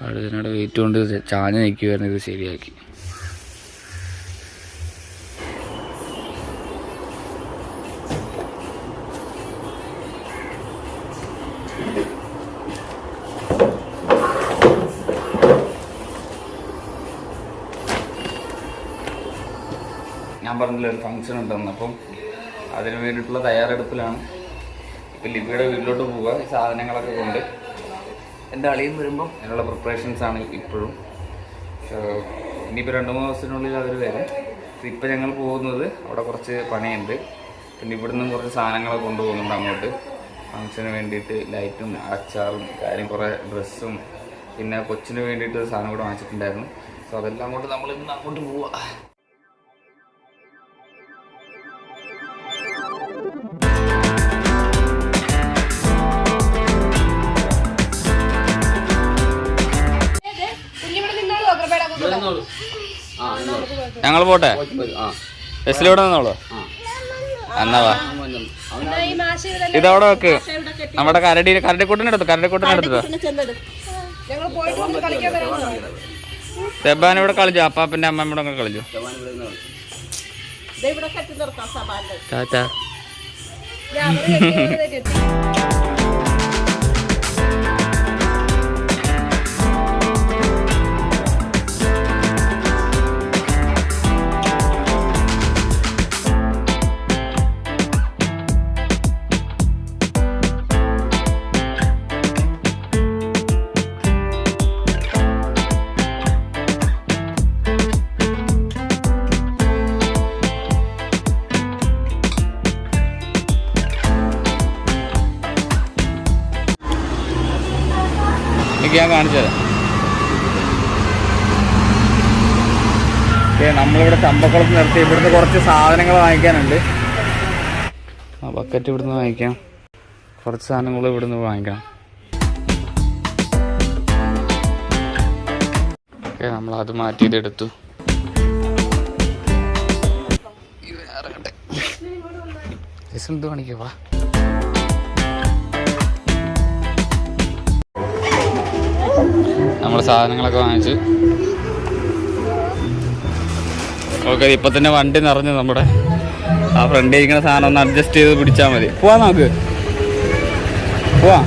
അവിടെ ഇതിനോട് വെയിറ്റ് കൊണ്ട് ചാഞ്ഞ് നിൽക്കുമായിരുന്നു ഇത് ശരിയാക്കി. ഞാൻ പറഞ്ഞില്ല ഒരു ഫംഗ്ഷൻ ഉണ്ടെന്ന്. അപ്പം അതിന് വേണ്ടിയിട്ടുള്ള തയ്യാറെടുപ്പിലാണ്. ഇപ്പം ലിബിയുടെ വീട്ടിലോട്ട് പോവുക ഈ സാധനങ്ങളൊക്കെ കൊണ്ട്. എന്റെ അളിയും വരുമ്പം അതിനുള്ള പ്രിപ്പറേഷൻസ് ആണ് ഇപ്പോഴും. ഇനിയിപ്പോൾ രണ്ട് മൂന്ന് ദിവസത്തിനുള്ളിൽ അവർ വരും. ഇപ്പം ഞങ്ങൾ പോകുന്നത് അവിടെ കുറച്ച് പണിയുണ്ട്. പിന്നെ ഇവിടുന്ന് കുറച്ച് സാധനങ്ങളൊക്കെ കൊണ്ടുപോകുന്നുണ്ട് അങ്ങോട്ട്. ഫംഗ്ഷന് വേണ്ടിയിട്ട് ലൈറ്റും അച്ചാറും കാര്യം കുറേ ഡ്രസ്സും പിന്നെ കൊച്ചിന് വേണ്ടിയിട്ട് സാധനം കൂടെ വാങ്ങിച്ചിട്ടുണ്ടായിരുന്നു. സോ അതെല്ലാം കൊണ്ട് നമ്മൾ ഇന്ന് അങ്ങോട്ട് പോവാം. ഞങ്ങൾ പോട്ടെ? ബസ്സിലൂടെ നിന്നോളൂ? എന്നാ വാ. ഇതവിടെ വെക്ക്. നമ്മുടെ കരടി കരടിക്കൂട്ടിനെടുത്തു കരടിക്കൂട്ടിനെടുത്തോ ഞങ്ങൾ പോയിട്ട് വന്ന് കളിക്കാൻ വരാം. സെബാൻ ഇവിടെ കളിച്ചു? അപ്പാപ്പന്റെ അമ്മ ഇവിടെ കളിച്ചു? ഇവിടെ കെട്ടി നിർത്താം സഭാന്റെ ടാറ്റാ. എനിക്ക് ഞാൻ കാണിച്ചു തരാം. ഓക്കെ നമ്മളിവിടെ ചമ്പക്കുളത്ത് നിർത്തി. ഇവിടുന്ന് കുറച്ച് സാധനങ്ങൾ വാങ്ങിക്കാനുണ്ട്. ആ ബക്കറ്റ് ഇവിടുന്ന് വാങ്ങിക്കാം. കുറച്ച് സാധനങ്ങൾ ഇവിടുന്ന് വാങ്ങിക്കാം ഓക്കെ അത് മാറ്റിയതെടുത്തു. ഇത് കാണിക്കുക നമ്മൾ സാധനങ്ങളൊക്കെ വാങ്ങിച്ച്. ഓക്കെ ഇപ്പൊ തന്നെ വണ്ടി നിറഞ്ഞു നമ്മുടെ. ആ ഫ്രണ്ടിൽ ഇരിക്കുന്ന സാധനം ഒന്ന് അഡ്ജസ്റ്റ് ചെയ്ത് പിടിച്ചാൽ മതി. പോവാ നമുക്ക്. പോവാ.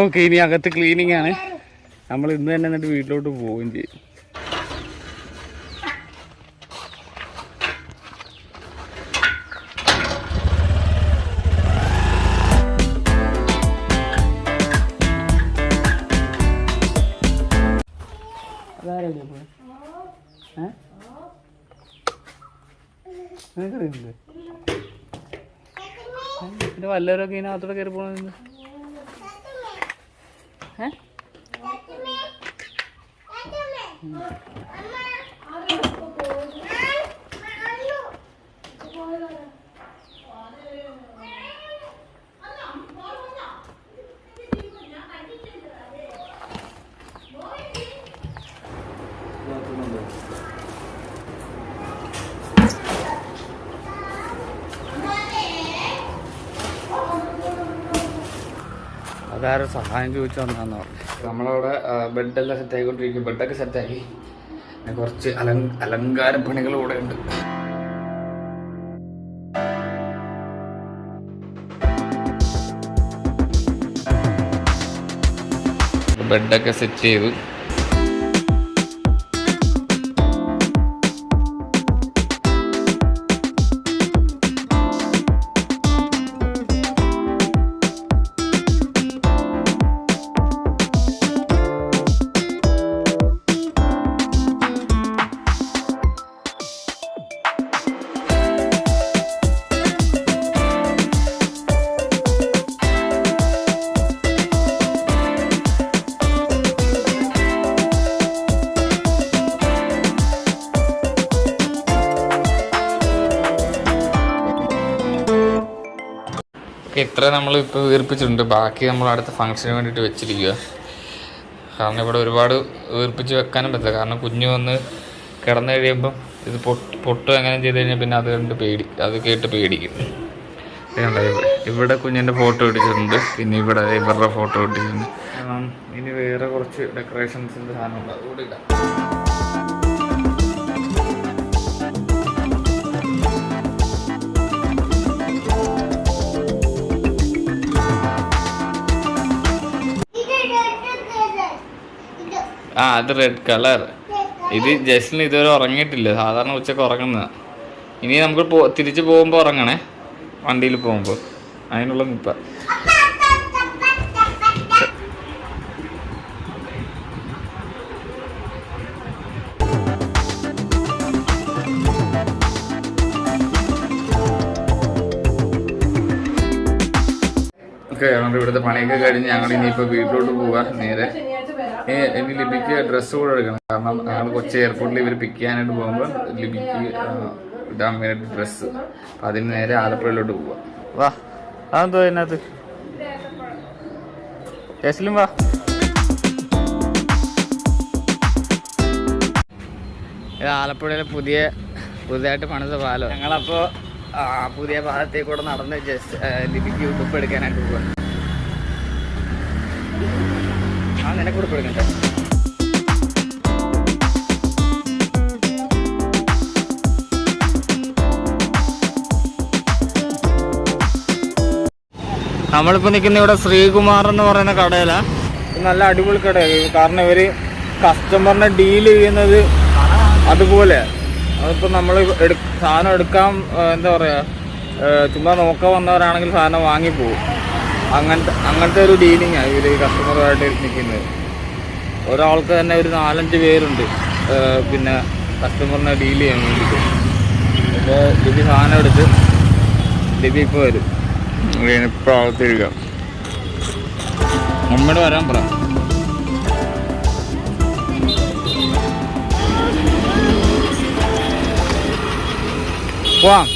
ഓക്കെ ഇനി അകത്ത് ക്ലീനിങ് ആണ്. നമ്മൾ ഇന്ന് തന്നെ എന്നിട്ട് വീട്ടിലോട്ട് പോവുകയും ചെയ്യും. നിനക്കറിയില്ലേ? പിന്നെ വല്ലവരൊക്കെ ഇതിനകത്തോടെ കയറി പോകണമെന്ന് ഏ? അതാരും സഹായം ചോദിച്ചു വന്നാന്ന് പറഞ്ഞു. നമ്മളവിടെ ബെഡെല്ലാം സെറ്റ് ആയിക്കൊണ്ടിരിക്കും ബെഡൊക്കെ സെറ്റാക്കി കുറച്ച് അലങ്ക അലങ്കാര പണികൾ കൂടെ ഉണ്ട്. ബെഡൊക്കെ സെറ്റ് ചെയ്തു. ഇത്ര നമ്മൾ ഇപ്പോൾ വീർപ്പിച്ചിട്ടുണ്ട് ബാക്കി നമ്മൾ അടുത്ത ഫംഗ്ഷന് വേണ്ടിയിട്ട് വെച്ചിരിക്കുക കാരണം ഇവിടെ ഒരുപാട് വീർപ്പിച്ച് വെക്കാനും പറ്റില്ല. കാരണം കുഞ്ഞ് വന്ന് കിടന്നു കഴിയുമ്പം ഇത് പൊട്ട് പൊട്ടും എങ്ങനെ ചെയ്ത് കഴിഞ്ഞാൽ പിന്നെ അത് കണ്ട് പേടി അത് കേട്ട് പേടിക്കും. ഇവിടെ ഇവിടെ കുഞ്ഞിന്റെ ഫോട്ടോ ഇടിച്ചിട്ടുണ്ട് പിന്നെ ഇവിടെ ഇവരുടെ ഫോട്ടോ ഇട്ടിട്ടുണ്ട്. ഇനി വേറെ കുറച്ച് ഡെക്കറേഷൻസിന്റെ സാധനമുണ്ട് അതുകൂടി ഇടാം. ആ അത് റെഡ് കളർ ഇത് ജസ്റ്റിന് ഇതുവരെ ഉറങ്ങിയിട്ടില്ല. സാധാരണ ഉച്ചയ്ക്ക് ഉറങ്ങുന്നതാണ് ഇനി നമുക്ക് പോ തിരിച്ച് പോകുമ്പോൾ ഉറങ്ങണേ. വണ്ടിയിൽ പോകുമ്പോൾ അതിനുള്ള നിപ്പ. ഇവിടുത്തെ പണിയൊക്കെ കഴിഞ്ഞ് ഞങ്ങൾ ഇനിയിപ്പോൾ വീട്ടിലോട്ട് പോവാ നേരെ. ഇനി ലിബിക്ക് ഡ്രസ്സ് കൂടെ എടുക്കണം. കാരണം ഞങ്ങൾ കൊച്ചി എയർപോർട്ടിൽ ഇവർ പിക്ക് ചെയ്യാനായിട്ട് പോകുമ്പോൾ ലിബിക്ക് ആ, ഇടാൻ വേണ്ടിയിട്ട് ഡ്രസ്സ് അപ്പം അതിന് നേരെ ആലപ്പുഴയിലോട്ട് പോവാ. വാ. അതെന്തോ അതിനകത്ത്? ജസ്ലിം വാ. ഇത് ആലപ്പുഴയിലെ പുതിയ പുതിയതായിട്ട് പണിത പാലം. ഞങ്ങളപ്പോൾ പുതിയ പാലത്തേക്കൂടെ നടന്ന് ജസ്റ്റ് ലിപിക്ക് ഉടുപ്പ് എടുക്കാനായിട്ട് പോവാ ആ നിനക്ക് എടുക്കണ്ടേ നമ്മളിപ്പോൾ നിൽക്കുന്ന ഇവിടെ ശ്രീകുമാർ എന്ന് പറയുന്ന കടയിലാണ് നല്ല അടിപൊളി കടയാണ് കാരണം ഇവർ കസ്റ്റമറിനെ ഡീൽ ചെയ്യുന്നത് അതുപോലെ. അതിപ്പോൾ നമ്മൾ എടു സാധനം എടുക്കാൻ എന്താ പറയുക ചുമ്മാ നോക്കാൻ വന്നവരാണെങ്കിൽ സാധനം വാങ്ങിപ്പോവും അങ്ങനത്തെ അങ്ങനത്തെ ഒരു ഡീലിങ്ങാണ് ഇവർ കസ്റ്റമറുമായിട്ട് നിൽക്കുന്നത്. ഒരാൾക്ക് തന്നെ ഒരു നാലഞ്ച് പേരുണ്ട്. പിന്നെ കസ്റ്റമറിനെ ഡീൽ ചെയ്യാൻ വേണ്ടിയിട്ട്. അപ്പോൾ ലിബി സാധനം എടുത്ത് ലിബി ഇപ്പോൾ വരും. ഇപ്പോൾ അകത്തിരിക്കാം അമ്മയോട് വരാൻ പറ. പോവാം.